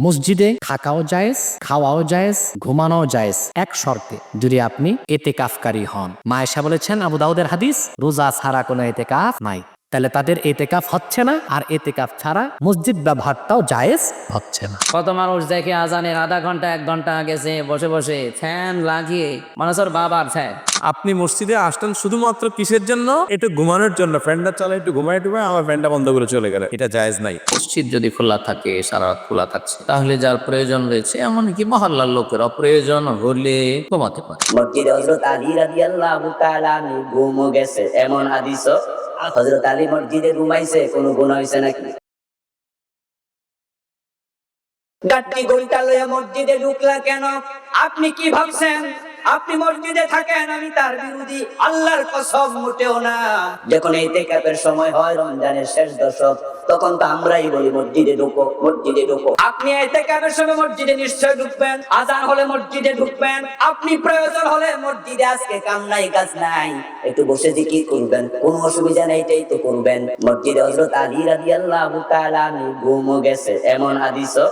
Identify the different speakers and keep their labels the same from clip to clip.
Speaker 1: মসজিদে থাকাও জায়েজ, খাওয়াও জায়েজ ঘুমানো জায়েজ, এক শর্তে, যদি আপনি এতে কাফকারী হন মায়েশা বলেছেন, আবু দাউদের হাদিস, রোজা ছাড়া কোনো এতে কাফ নাই। তাহলে তাদের এতেকাফ হচ্ছে না আর এতেকাফ ছাড়া মসজিদ ব্যবহারটাও জায়েজ হচ্ছে না।
Speaker 2: কত মানুষ দেখে আজানের আধা ঘণ্টা এক ঘণ্টা গেছে বসে বসে ফ্যান লাগিয়ে মানুষের বাবার ফ্যান
Speaker 3: আপনি মসজিদে আসতেন শুধুমাত্র কিসের জন্য? একটু ঘুমানোর জন্য। ফ্যানটা চালে একটু ঘুমাই টুমাই আমার ফ্যানটা বন্ধ করে চলে গেলে। এটা জায়েজ নাই।
Speaker 2: মসজিদ যদি খোলা থাকে সারা রাত খোলা থাকছে তাহলে যার প্রয়োজন রয়েছে এমনকি মহল্লার লোকের অপ্রয়োজন হলে ঘুমাতে পারে।
Speaker 4: মসজিদে হজরত আলী রাদিয়াল্লাহু তাআলা ঘুমও গেছে এমন হাদিসও হজরত আলী মসজিদে ঘুমাইছে, কোনো গুণ হয়েছে নাকি? গাড়ি ঘণ্টা লইয়া মসজিদে ঢুকলা কেন? আপনি কি ভাবছেন? আপনি মসজিদে থাকেন, আমি তার বিরোধী। আল্লাহর কসম, মোটেও না। যখন এই তেকাপের সময় হয়, রমজানের শেষ দশক, তখন তো আমরাই বলি, মসজিদে ঢুকো মসজিদে ঢুকো। আপনি এই তেকাপের সময় মসজিদে নিশ্চয় ঢুকবেন। আজান হলে মসজিদে ঢুকবেন। আপনি প্রয়োজন হলে মসজিদে আজকে কাম নাই কাজ নাই। একটু বসে কি করবেন। কোনো অসুবিধা নেই, এটাই তো করবেন। মসজিদে হজরত আলী রাদিয়াল্লাহু তাআলা ঘুমও গেছে। এমন হাদিসও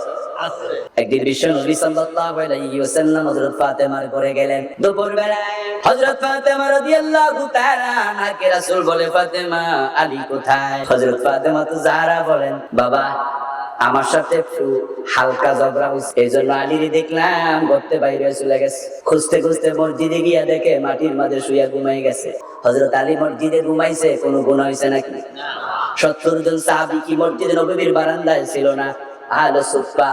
Speaker 4: একদিন সাল্লাল্লাহু আলাইহি ওয়াসাল্লাম হযরত ফাতেমার ঘরে গেলেন। দুপুর বেলায় হযরত ফাতেমা রাদিয়াল্লাহু তাআলা নাকে রাসূল বলে ফাতেমা আলী কোথায়? হযরত ফাতেমা তো জাহরা বলেন বাবা আমার সাথে একটু হালকা ঝগড়া হয়েছে এই জন্য আলীরে দেখলাম করতে বাইরে চলে গেছে। খুঁজতে খুঁজতে মসজিদে গিয়া দেখে মাটির মাঝে শুয়ে ঘুমাই গেছে। হজরত আলী মসজিদে ঘুমাইছে কোনো গুণ হয়েছে নাকি? সত্তর জন সাহাবি কি মসজিদে নবীর বারান্দায় ছিল না? আহলে সুফা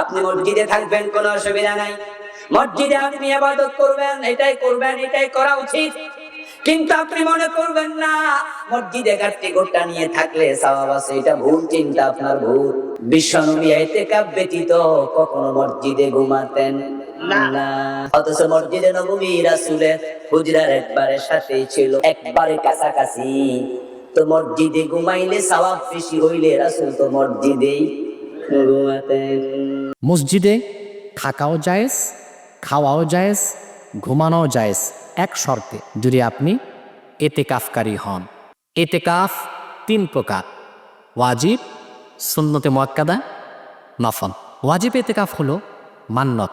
Speaker 4: আপনি মসজিদে থাকবেন কোনো অসুবিধা নাই। মসজিদে আপনি ইবাদত করবেন এটাই করবেন এটাই করা উচিত। কিন্তু আপনি মনে করবেন না মসজিদে গাছটি গোটা নিয়ে থাকলে সওয়াব আছে এটা ভুল চিন্তা আপনার ভুল। বিশ্বনবী ইতিকাফ ব্যতীত কখনো মসজিদে ঘুমাতেন না। অথচ মসজিদে নবী রাসূলের হুজরার একবারে সাথেই ছিল একবারে কাছাকাছি। তো মসজিদে ঘুমাইলে সওয়াব বেশি হইলে রাসূল তো মসজিদেই
Speaker 1: মসজিদে থাকাও জায়েজ, খাওয়াও জায়েজ, ঘুমানোও জায়েজ এক শর্তে, যদি আপনি এতেকাফকারী হন। এতেকাফ তিন প্রকার, ওয়াজিব, সুন্নতে মোয়াক্কাদা, নফল। ওয়াজিব এতেকাফ হলো মান্নত।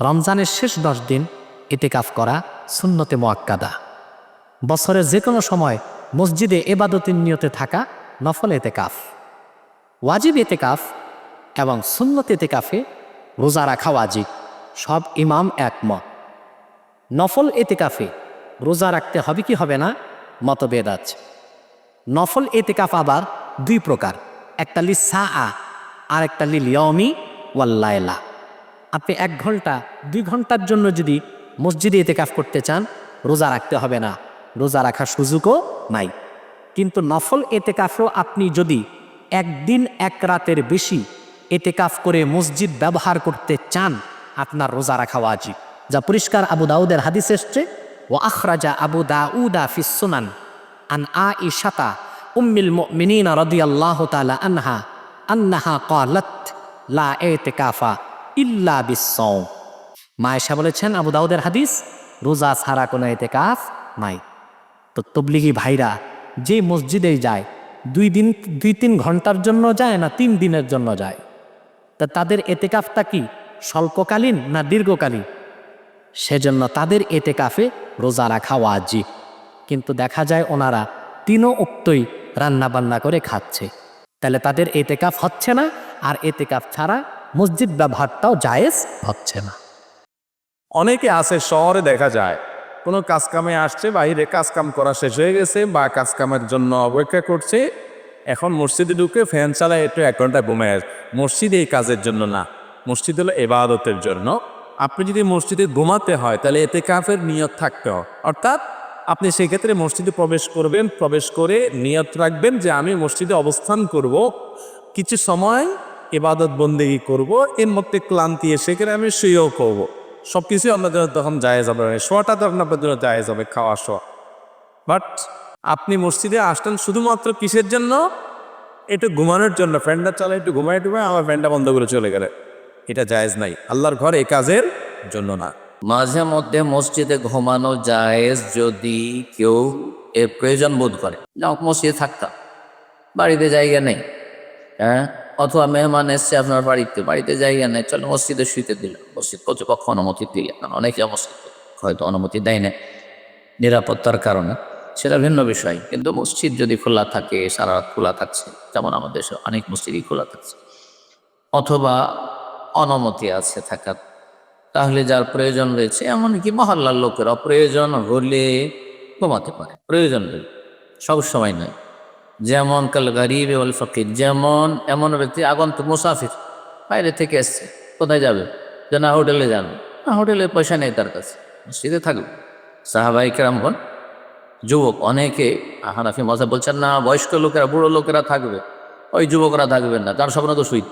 Speaker 1: রমজানের শেষ দশ দিন এতেকাফ করা সুন্নতে মোয়াক্কাদা। বছরের যে কোনো সময় মসজিদে এবাদতের নিয়তে থাকা নফল এতেকাফ। ওয়াজিব এতেকাফ এবং সুন্নত এতেকাফে রোজা রাখা ওয়াজিব। সব ইমাম একমত। নফল এতেকাফে রোজা রাখতে হবে কি হবে না? মতভেদ আছে। নফল এতেকাফ আবার দুই প্রকার। একটা লি সা আ আর একটা লি লিয়মি ওয়াল্লায়লা আপনি এক ঘণ্টা, দুই ঘণ্টার জন্য যদি মসজিদে এতেকাফ করতে চান, রোজা রাখতে হবে না। রোজা রাখার সুযোগও নাই। কিন্তু নফল এতেকাফেও আপনি যদি একদিন এক রাতের বেশি এতেকাফ করে মসজিদ ব্যবহার করতে চান আপনার রোজা রাখা ওয়াজিব, যা পরিষ্কার আবু দাউদের হাদিস এসছে ও আখরাজা আবু দাউদা ফিসুনান আন আ ইশাতা উম্মিল মুমিনিনা রাদিয়াল্লাহু তাআলা আনহা আন্নাহা ক্বালাত লা ইতিকাফা ইল্লা বিসসাওম। মায়েশা বলেছেন, আবু দাউদের হাদিস, রোজা ছাড়া কোনো এতেকাফ নাই। তো তবলিগি ভাইরা যে মসজিদেই যায় দুই দিন, দুই তিন ঘণ্টার জন্য যায় না, তিন দিনের জন্য যায়। তা তাদের এতেকাফটা কি, স্বল্পকালীন না দীর্ঘকালীন? সেজন্য তাদের এতেকাফে রোজা রাখা ওয়াজিব। কিন্তু দেখা যায় ওনারা তিনও উক্তই রান্না বান্না করে খাচ্ছে। তাহলে তাদের এতেকাফ হচ্ছে না, আর এতেকাফ ছাড়া মসজিদ ব্যবহারটাও জায়েজ হচ্ছে না।
Speaker 3: অনেকে আছে শহরে দেখা যায় কোনো কাজকামে আসছে বাইরে কাজকাম করা শেষ হয়ে গেছে, বা কাজকামের জন্য অপেক্ষা করছে, এখন মসজিদে ঢুকে ফ্যান চালায় একটু এক ঘণ্টা ঘুমায় আসে। মসজিদ এই কাজের জন্য না, মসজিদ হলো এবাদতের জন্য। আপনি যদি মসজিদে ঘুমাতে হয়, তাহলে এতে কাফের নিয়ত থাকতে হয় অর্থাৎ আপনি সেক্ষেত্রে মসজিদে প্রবেশ করবেন, প্রবেশ করে নিয়ত রাখবেন যে আমি মসজিদে অবস্থান করব, কিছু সময় এবাদত বন্দেগি করব, এর মধ্যে ক্লান্তি এসে আমি শুয়েও করব সব কিছুই আপনাদের তখন জায়েজ হবে শোয়াটা তখন আপনার জন্য জায়েজ হবে, খাওয়া, শোয়া। বাট আপনি মসজিদে আসতেন শুধুমাত্র কিসের জন্য? একটু ঘুমানোর জন্য। ফ্যানটা চালে একটু ঘুমাই টুমাই আমার ফ্যানটা বন্ধ করে চলে গেলে এটা জায়েজ নাই। আল্লাহর ঘর এই কাজের জন্য না।
Speaker 2: মাঝে মধ্যে মসজিদে ঘুমানো জায়েজ যদি কেউ এর প্রয়োজন বোধ করে। মসজিদে থাকতাম। বাড়িতে জায়গা নেই। হ্যাঁ? অথবা মেহমান এসছে আপনার বাড়িতে বাড়িতে জায়গা নেই, চলো মসজিদে শুইতে দিলেন মসজিদ কর্তৃপক্ষ অনুমতি দিলে কারণ অনেকে মসজিদ হয়তো অনুমতি দেয় না নিরাপত্তার কারণে। সেটা ভিন্ন বিষয়, কিন্তু মসজিদ যদি খোলা থাকে, সারা রাত খোলা থাকছে, যেমন আমাদের দেশে অনেক মসজিদই খোলা থাকছে। অথবা অনুমতি আছে থাকার, তাহলে যার প্রয়োজন রয়েছে, এমনকি মহল্লার লোকের অপ্রয়োজন হলে ঘুমাতে পারে। প্রয়োজন নেই, সব সময় নয় যেমন কাল গরিব ওয়াল ফকির, যেমন এমন ব্যক্তি, আগন্তুক মুসাফির, বাইরে থেকে এসছে, কোথায় যাবে? যে না হোটেলে যাবে। না হোটেলে পয়সা নেই তার কাছে, মসজিদে থাকবে। সাহাবাই কেরাম হন যুবক অনেকে হানাফি মজা বলছেন না, বয়স্ক লোকেরা, বুড়ো লোকেরা থাকবে। ওই যুবকরা থাকবেন না, তার স্বপ্ন তো সুই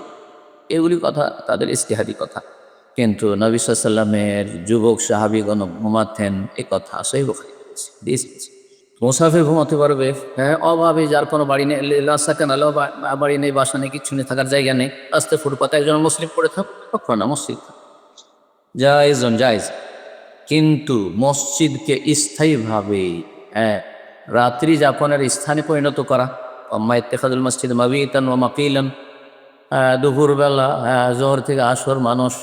Speaker 2: এগুলি কথা, তাদের ইস্তেহাদি কথা। কিন্তু নবী সাল্লামের যুবক সাহাবিগণ ঘুমাতেন, এ কথা সেই বোখারি দিয়েছে মুসাফির ঘুমাতে পারবে। হ্যাঁ অভাবে, যার কোনো বাড়ি নেই রাস্তা কেনাল বাড়ি নেই, বাসা নেই, কিচ্ছু নেই, থাকার জায়গা নেই রাস্তায় ফুটপাতে একজন মুসলিম পড়ে থাক কখন না মসজিদ। জায়জন জায়জ। কিন্তু মসজিদকে স্থায়ীভাবে হ্যাঁ রাত্রি যাপনের স্থানে পরিণত করা। আম্মা ইত্তেখাদুল মসজিদ মাবিতান ও মাকিলান। দুপুরবেলা জোহর থেকে আসর মানুষ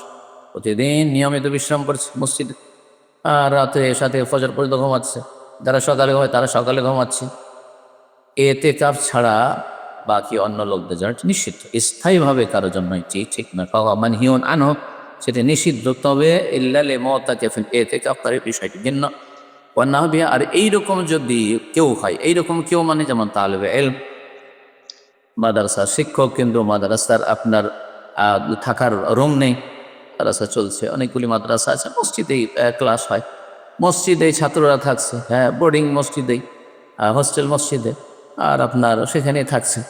Speaker 2: প্রতিদিন নিয়মিত বিশ্রাম করছে মসজিদ। আর রাতে সাথে ফজর পর্যন্ত ঘুমাচ্ছে। যারা সকালে হয় তারা সকালে ঘুমাচ্ছে। এতে কাপ ছাড়া বাকি অন্য লোকদের জন্য নিষিদ্ধ। স্থায়ীভাবে কারোর জন্য ঠিক না কাকা মানে হিউন আনো সেটা নিষিদ্ধ। তবে ইল্লালে মতাকে এতে কাপ তার বিষয়টি ভিন্ন। হবে আর এইরকম যদি কেউ হয়, এইরকম কেউ মানে যেমন তালেবে এল মাদ্রাসা শিক্ষক কিন্তু মাদ্রাসার আপনার থাকার রুম নেই। মাদ্রাসা চলছে, অনেকগুলি মাদ্রাসা আছে, মসজিদেই ক্লাস হয়। মসজিদেই ছাত্ররা থাকছে হ্যাঁ বোর্ডিং মসজিদেই হোস্টেল মসজিদে, আর আপনার সেখানেই থাকছে।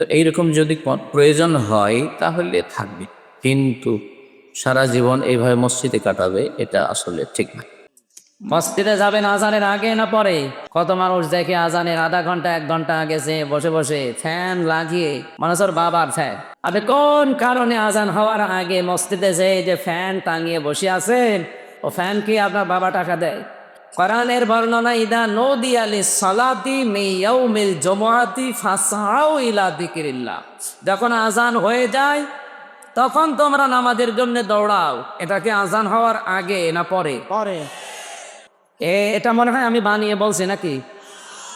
Speaker 2: তো এইরকম যদি প্রয়োজন হয়, তাহলে থাকবে। কিন্তু সারা জীবন এইভাবে মসজিদে কাটাবে, এটা আসলে ঠিক না।
Speaker 5: মসজিদে যাবেন আজানের আগে না পরে? কত মানুষ দেখে আজানের আধা ঘণ্টা, এক ঘণ্টা গেছে বসে বসে ফ্যান লাগিয়ে মানুষের বাবার ফ্যান। আপনি কোন কারণে আজান হওয়ার আগে মসজিদে যে যে ফ্যান টাঙিয়ে বসে আছেন? ও ফ্যান কি আপনার বাবা টাকা দেয়? কোরআনের বর্ণনা ইদা নদী আলী সালাতি মিল জমাতি ফাঁসাও ইলা দিকিরিল্লাহ যখন আজান হয়ে যায় তখন তোমরা নামাজের জন্য দৌড়াও। এটা কি আজান হওয়ার আগে না পরে? পরে। এ এটা মনে হয় আমি বানিয়ে বলছি নাকি?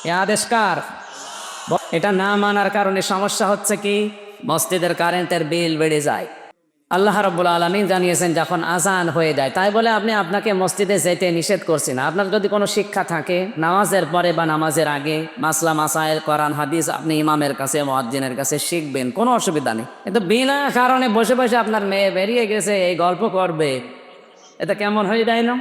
Speaker 5: এ আদেশ কার এটা না মানার কারণে সমস্যা হচ্ছে কি? মসজিদের কারেন্টের বিল বেড়ে যায়। আল্লাহ রব্বুল আলমিন জানিয়েছেন, যখন আজান হয়ে যায়, তাই বলে আপনি আপনাকে মসজিদে যেতে নিষেধ করছেন আপনার যদি কোনো শিক্ষা থাকে, নামাজের পরে বা নামাজের আগে মাসলা মাসায়ের করান হাদিস আপনি ইমামের কাছে মহাজিনের কাছে শিখবেন, কোনো অসুবিধা নেই। কিন্তু বিনা কারণে বসে বসে আপনার মেয়ে বেরিয়ে গেছে, এই গল্প করবে। এটা কেমন হয়ে যায় না?